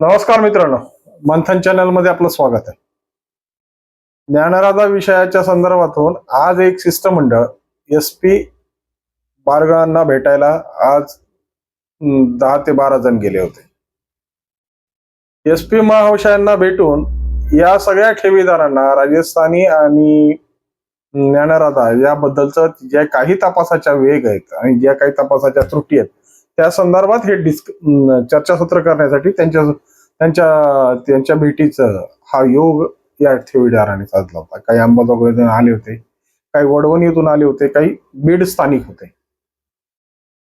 नमस्कार मित्रांनो मंथन चॅनलमध्ये आपलं स्वागत आहे. ज्ञानराधा विषयाच्या संदर्भातून आज एक शिष्टमंडळ एस पी बारगळांना भेटायला आज दहा ते बारा जण गेले होते. एस पी महाशयांना भेटून या सगळ्या ठेवीदारांना राजस्थानी आणि ज्ञानराधा याबद्दलचं ज्या काही तपासाच्या वेग आहेत आणि ज्या काही तपासाच्या त्रुटी आहेत त्या संदर्भात हे डिस्क चर्चासत्र करण्यासाठी त्यांच्या त्यांच्या त्यांच्या भेटीचं हा योग या ठेवीदाराने साधला होता. काही अंबाजोगाईतून आले होते काही वडवणीतून आले होते काही बीड स्थानिक होते.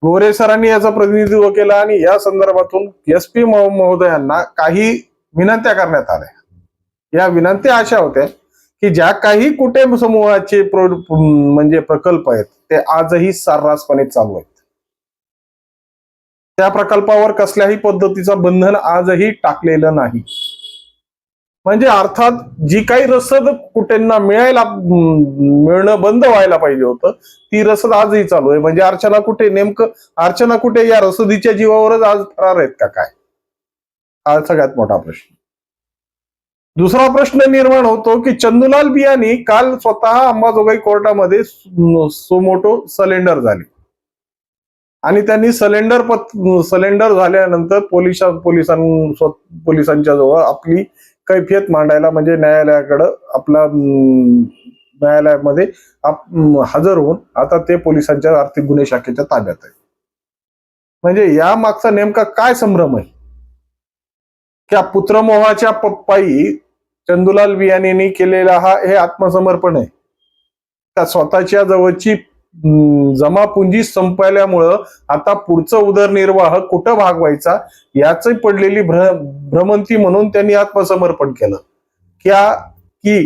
गोरे सरांनी याचा प्रतिनिधित्व केला आणि या संदर्भातून एस पी महोदयांना काही विनंत्या करण्यात आल्या. या विनंत्या अशा होत्या की ज्या काही कुटुंब समूहाचे म्हणजे प्रकल्प आहेत ते आजही सर्रासपणे चालू आहेत. त्या प्रकल्पावर कसल्याही पद्धतीचं बंधन आजही टाकलेलं नाही. म्हणजे अर्थात जी काही रसद कुठेंना मिळायला मिळणं बंद व्हायला पाहिजे होतं ती रसद आजही चालू आहे. म्हणजे अर्चना कुठे नेमकं अर्चना कुठे या रसदीच्या जीवावरच आज फरार आहेत का काय? हा सगळ्यात मोठा प्रश्न. दुसरा प्रश्न निर्माण होतो की चंदुलाल बियानी काल स्वतः अंबाजोगाई कोर्टामध्ये सोमोटो सलेंडर झाले. आणि त्यांनी सलेंडर पत सलेंडर झाल्यानंतर पोलिसा पोलिसां पोलिसांच्या जवळ आपली कैफियत मांडायला म्हणजे न्यायालयाकडं आपला न्यायालयामध्ये आप- हजर होऊन आता ते पोलिसांच्या आर्थिक गुन्हे शाखेच्या ताब्यात आहे म्हणजे या मागचा नेमका काय संभ्रम आहे? त्या पुत्रमोहाच्या पप्पाई चंदुलाल बियानी केलेला हा हे आत्मसमर्पण आहे. त्या स्वतःच्या जवळची जमापुंजी संपल्यामुळं आता पुढचं उदरनिर्वाह कुठं भागवायचा याच पडलेली भ्र भ्रमंती म्हणून त्यांनी आत्मसमर्पण केलं. क्या की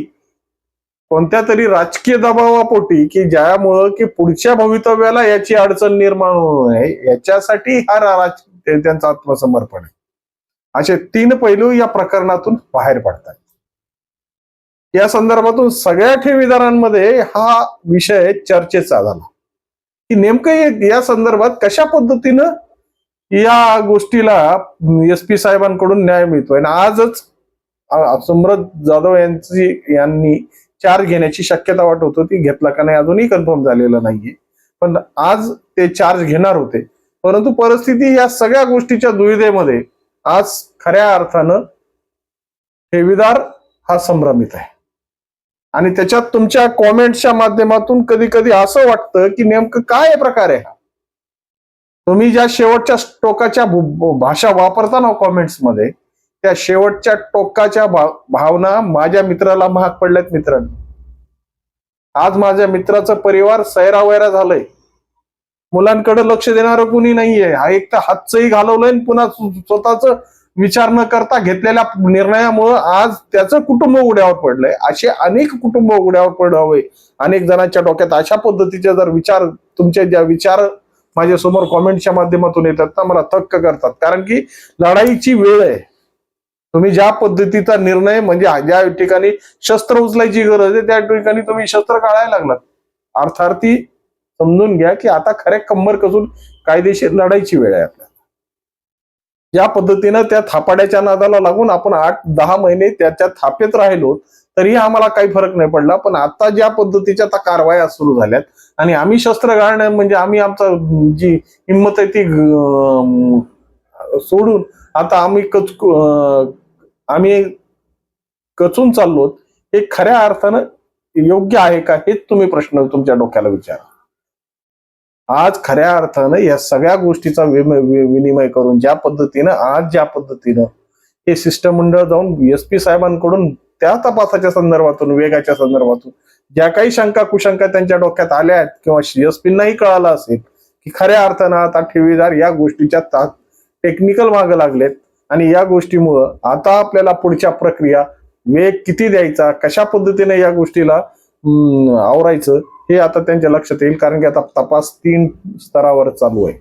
कोणत्या तरी राजकीय दबावापोटी की ज्यामुळं की पुढच्या भवितव्याला याची अडचण निर्माण होऊ नये याच्यासाठी हा राज त्यांचं आत्मसमर्पण आहे. असे तीन पैलू या प्रकरणातून बाहेर पडतात या संदर्भातून सगळ्या ठेवीदारांमध्ये हा विषय चर्चेचा झाला. की नेमकं या संदर्भात कशा पद्धतीनं या गोष्टीला एस पी साहेबांकडून न्याय मिळतोय? आणि आजच अ- जाधव यांची यांनी चार्ज घेण्याची शक्यता वाटत होती घेतला का नाही अजूनही कन्फर्म झालेलं नाहीये. पण आज ते चार्ज घेणार होते. परंतु परिस्थिती या सगळ्या गोष्टीच्या दुविधेमध्ये आज खऱ्या अर्थानं ठेवीदार हा संभ्रमित आहे. आणि त्याच्यात तुमच्या कॉमेंटच्या माध्यमातून कधी कधी असं वाटतं की नेमकं काय प्रकार आहे हा? तुम्ही ज्या शेवटच्या टोकाच्या भाषा वापरता ना कॉमेंट्समध्ये त्या शेवटच्या टोकाच्या भाव भावना माझ्या मित्राला महाग पडल्यात मित्रांनो. आज माझ्या मित्राचं परिवार सैरावैरा झालंय. मुलांकडे लक्ष देणारं कुणी नाहीये. हा एक तर हातचंही घालवलंय आणि पुन्हा स्वतःच विचार न करता घेतलेल्या निर्णयामुळं आज त्याचं कुटुंब उड्यावर पडलंय. असे अनेक कुटुंब उड्यावर पडावे. अनेक जणांच्या डोक्यात अशा पद्धतीचे जर विचार तुमचे ज्या विचार माझ्यासमोर कॉमेंटच्या माध्यमातून येतात ना मला थक्क करतात. कारण की लढाईची वेळ आहे. तुम्ही ज्या पद्धतीचा निर्णय म्हणजे ज्या ठिकाणी शस्त्र उचलायची गरज आहे त्या ठिकाणी तुम्ही शस्त्र काढायला लागलात. अर्थार्थी समजून घ्या की आता खऱ्या कंबर कसून कायदेशीर लढाईची वेळ आहे आपल्या. या पद्धतीनं त्या थापाड्याच्या नादाला लागून आपण आठ दहा महिने त्याच्या थापेत राहिलो तरी आम्हाला काही फरक नाही पडला. पण आता ज्या पद्धतीच्या आता कारवाया सुरू झाल्यात आणि आम्ही शस्त्र गाळणं म्हणजे आम्ही आमचा जी हिंमत आहे ती सोडून आता आम्ही कच आम्ही कचून चाललो हे खऱ्या अर्थानं योग्य आहे का हेच तुम्ही प्रश्न तुमच्या डोक्याला विचारा. आज खऱ्या अर्थानं या सगळ्या गोष्टीचा विम- विनिमय करून ज्या पद्धतीनं आज ज्या पद्धतीनं हे शिष्टमंडळ जाऊन एस पी साहेबांकडून त्या तपासाच्या संदर्भातून वेगाच्या संदर्भातून ज्या काही शंका कुशंका त्यांच्या डोक्यात आल्या आहेत किंवा एस पींनाही कळालं असेल की खऱ्या अर्थानं आता ठेवीदार या गोष्टीच्या टेक्निकल मागे लागलेत आणि या गोष्टीमुळं आता आपल्याला पुढच्या प्रक्रिया वेग किती द्यायचा कशा पद्धतीने या गोष्टीला आवरायचं हे आता त्यांच्या लक्षात येईल कारण की आता तपास तीन स्तरावर चालू आहे.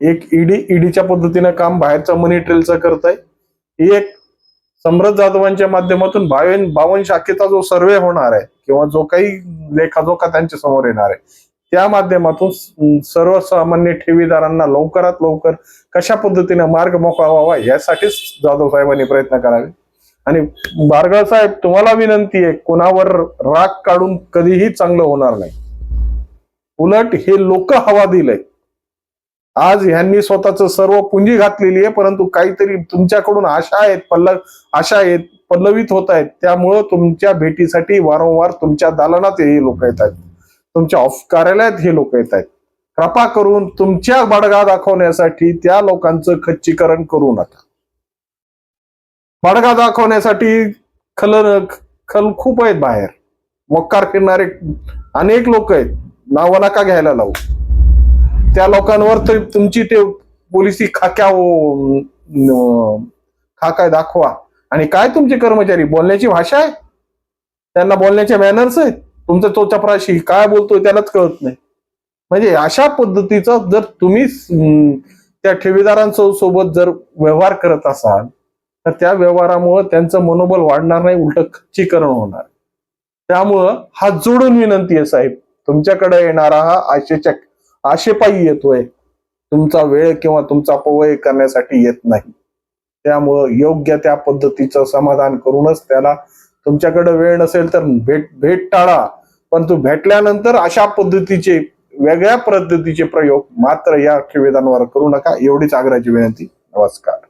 एक ईडी ईडीच्या पद्धतीनं काम बाहेरचं मनी ट्रेलचं करत आहे एक समृद्ध जाधवांच्या माध्यमातून बावन बावन शाखेचा जो सर्वे होणार आहे किंवा जो काही लेखाजोखा त्यांच्यासमोर येणार आहे त्या माध्यमातून सर्वसामान्य ठेवीदारांना लवकरात लवकर कशा पद्धतीने मार्ग मोकळा व्हावा यासाठीच जाधव साहेबांनी प्रयत्न करावे. आणि बारगळ साहेब तुम्हाला विनंती आहे कोणावर राग काढून कधीही चांगलं होणार नाही. उलट हे लोक हवा दिलंय. आज ह्यांनी स्वतःच सर्व पुंजी घातलेली आहे परंतु काहीतरी तुमच्याकडून आशा आहेत पल्ल आशा आहेत पल्लवित होत आहेत. त्यामुळं तुमच्या भेटीसाठी वारंवार तुमच्या दालनात हे लोक येत आहेत. तुमच्या ऑफ कार्यालयात हे लोक येत आहेत. कृपा करून तुमच्या बडगा दाखवण्यासाठी त्या लोकांचं खच्चीकरण करू नका. बडगा दाखवण्यासाठी खल खल खूप आहेत बाहेर. मक्कार फिरणारे अनेक लोक आहेत. नावं नका घ्यायला लावू. त्या लोकांवर तर तुमची ते पोलिसी खाक्या खाकाय दाखवा. आणि काय तुमचे कर्मचारी? बोलण्याची भाषा आहे? त्यांना बोलण्याचे मॅनर्स आहेत? तुमचा तो चपराशी काय बोलतोय त्यालाच कळत नाही. म्हणजे अशा पद्धतीचा जर तुम्ही त्या ठेवीदारांसोबत सोबत जर व्यवहार करत असाल तर त्या व्यवहारामुळे त्यांचं मनोबल वाढणार नाही उलट खच्चीकरण होणार. त्यामुळं हात जोडून विनंती आहे साहेब तुमच्याकडे येणारा हा आशेच्या आशेपायी येतोय. तुमचा वेळ किंवा तुमचा पवय करण्यासाठी येत नाही. त्यामुळं योग्य त्या पद्धतीचं समाधान करूनच त्याला तुमच्याकडे वेळ नसेल तर भेट भेट टाळा. पण तू भेटल्यानंतर अशा पद्धतीचे वेगळ्या पद्धतीचे प्रयोग मात्र या ठेवीदारांवर करू नका. एवढीच आग्रहाची विनंती. नमस्कार.